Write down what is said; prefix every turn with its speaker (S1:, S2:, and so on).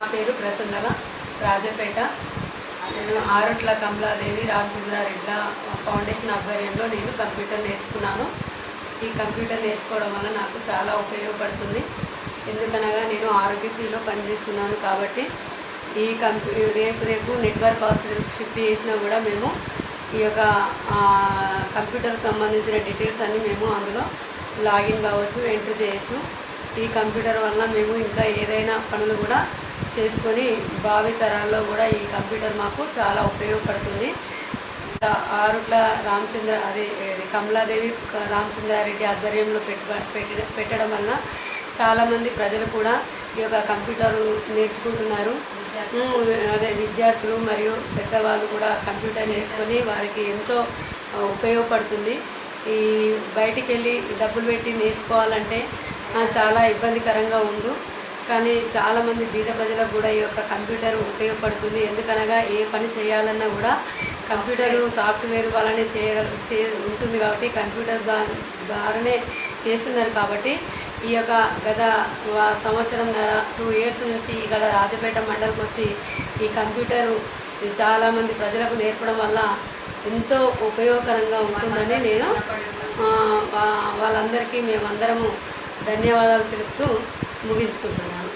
S1: నా పేరు ప్రసన్నల రాజపేట. నేను ఆరుట్ల కమలాదేవి రామచంద్రారెడ్ల ఫౌండేషన్ ఆధ్వర్యంలో నేను కంప్యూటర్ నేర్చుకున్నాను. ఈ కంప్యూటర్ నేర్చుకోవడం వల్ల నాకు చాలా ఉపయోగపడుతుంది. ఎందుకనగా నేను ఆరోగ్యశ్రీలో పనిచేస్తున్నాను కాబట్టి ఈ కంప్యూ రేపు రేపు నెట్వర్క్ హాస్పిటల్ షిఫ్ట్ చేసినా కూడా మేము ఈ యొక్క కంప్యూటర్ కంప్యూటర్కి సంబంధించిన డీటెయిల్స్ అన్నీ మేము అందులో లాగిన్ కావచ్చు ఎంటర్ చేయొచ్చు. ఈ కంప్యూటర్ వల్ల మేము ఇంకా ఏదైనా పనులు కూడా చేసుకొని భావి తరాల్లో కూడా ఈ కంప్యూటర్ మాకు చాలా ఉపయోగపడుతుంది. ఆరుట్ల రామచంద్ర అదే కమలాదేవి రామచంద్రారెడ్డి ఆధ్వర్యంలో పెట్ట పెట్ట పెట్టడం వలన చాలామంది ప్రజలు కూడా ఈ యొక్క కంప్యూటర్ నేర్చుకుంటున్నారు. అదే విద్యార్థులు మరియు పెద్దవాళ్ళు కూడా కంప్యూటర్ నేర్చుకొని వారికి ఎంతో ఉపయోగపడుతుంది. ఈ బయటికి వెళ్ళి డబ్బులు పెట్టి నేర్చుకోవాలంటే చాలా ఇబ్బందికరంగా ఉండు. కానీ చాలామంది బీద ప్రజలకు కూడా ఈ యొక్క కంప్యూటర్ ఉపయోగపడుతుంది. ఎందుకనగా ఏ పని చేయాలన్నా కూడా కంప్యూటర్ సాఫ్ట్వేర్ వల్లనే చేయ చే ఉంటుంది కాబట్టి కంప్యూటర్ ద్వారా ద్వారానే చేస్తున్నారు కాబట్టి ఈ యొక్క గత వా- సంవత్సరం టూ ఇయర్స్ నుంచి ఇక్కడ రాజపేట మండలికి వచ్చి ఈ కంప్యూటరు చాలామంది ప్రజలకు నేర్పడం వల్ల ఎంతో ఉపయోగకరంగా ఉంటుందని నేను వాళ్ళందరికీ మేమందరము ధన్యవాదాలు తెలుపుతూ ముగించుకుంటున్నాను.